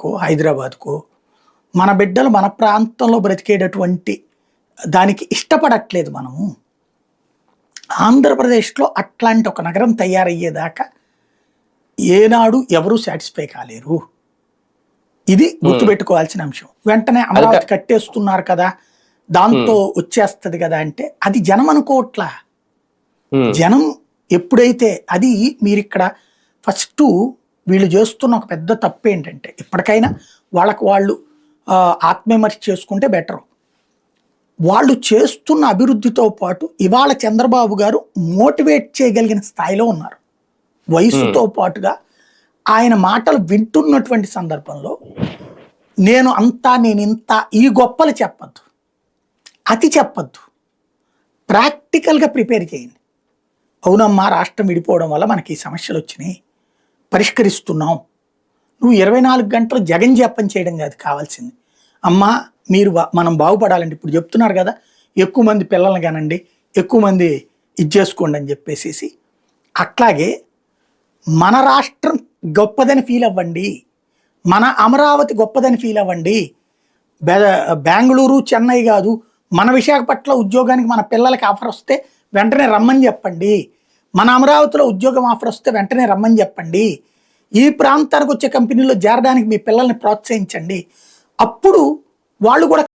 ముంబైకో హైదరాబాద్కో మన బిడ్డలు మన ప్రాంతంలో బ్రతికేటటువంటి దానికి ఇష్టపడట్లేదు మనము. ఆంధ్రప్రదేశ్లో అట్లాంటి ఒక నగరం తయారయ్యేదాకా ఏనాడు ఎవరూ సాటిస్ఫై కాలేరు. ఇది గుర్తుపెట్టుకోవాల్సిన అంశం. వెంటనే అమరావతి కట్టేస్తున్నారు కదా దాంతో వచ్చేస్తది కదా అంటే అది జనం అనుకోవట్లా. జనం ఎప్పుడైతే అది మీరు ఇక్కడ ఫస్ట్ వీళ్ళు చేస్తున్న ఒక పెద్ద తప్పు ఏంటంటే ఇప్పటికైనా వాళ్ళకు వాళ్ళు ఆ, ఆత్మవిమర్శ చేసుకుంటే బెటర్. వాళ్ళు చేస్తున్న అభివృద్ధితో పాటు ఇవాళ చంద్రబాబు గారు మోటివేట్ చేయగలిగిన స్థాయిలో ఉన్నారు. వయసుతో పాటుగా ఆయన మాటలు వింటున్నటువంటి సందర్భంలో నేను అంతా నేను ఇంత ఈ గొప్పలు చెప్పద్దు. అతి చెప్పద్దు. ప్రాక్టికల్గా ప్రిపేర్ చేయండి. అవునమ్మా రాష్ట్రం విడిపోవడం వల్ల మనకి ఈ సమస్యలు వచ్చినాయి. పరిష్కరిస్తున్నాం. నువ్వు ఇరవై నాలుగు గంటలు జగన్ జపం చేయడం కాదు కావాల్సింది. అమ్మా మీరు బా- మనం బాగుపడాలండి ఇప్పుడు చెప్తున్నారు కదా ఎక్కువ మంది పిల్లల్ని కానండి ఎక్కువ మంది ఇది చేసుకోండి అని చెప్పేసి అట్లాగే మన రాష్ట్రం గొప్పదని ఫీల్ అవ్వండి. మన అమరావతి గొప్పదని ఫీల్ అవ్వండి. బె- బెంగళూరు చెన్నై కాదు మన విశాఖపట్నం ఉద్యోగానికి మన పిల్లలకి ఆఫర్ వస్తే వెంటనే రమ్మని చెప్పండి. మన అమరావతిలో ఉద్యోగం ఆఫర్ వస్తే వెంటనే రమ్మని చెప్పండి. ఈ ప్రాంతానికి వచ్చే కంపెనీలో చేరడానికి మీ పిల్లల్ని ప్రోత్సహించండి. అప్పుడు వాళ్ళు కూడా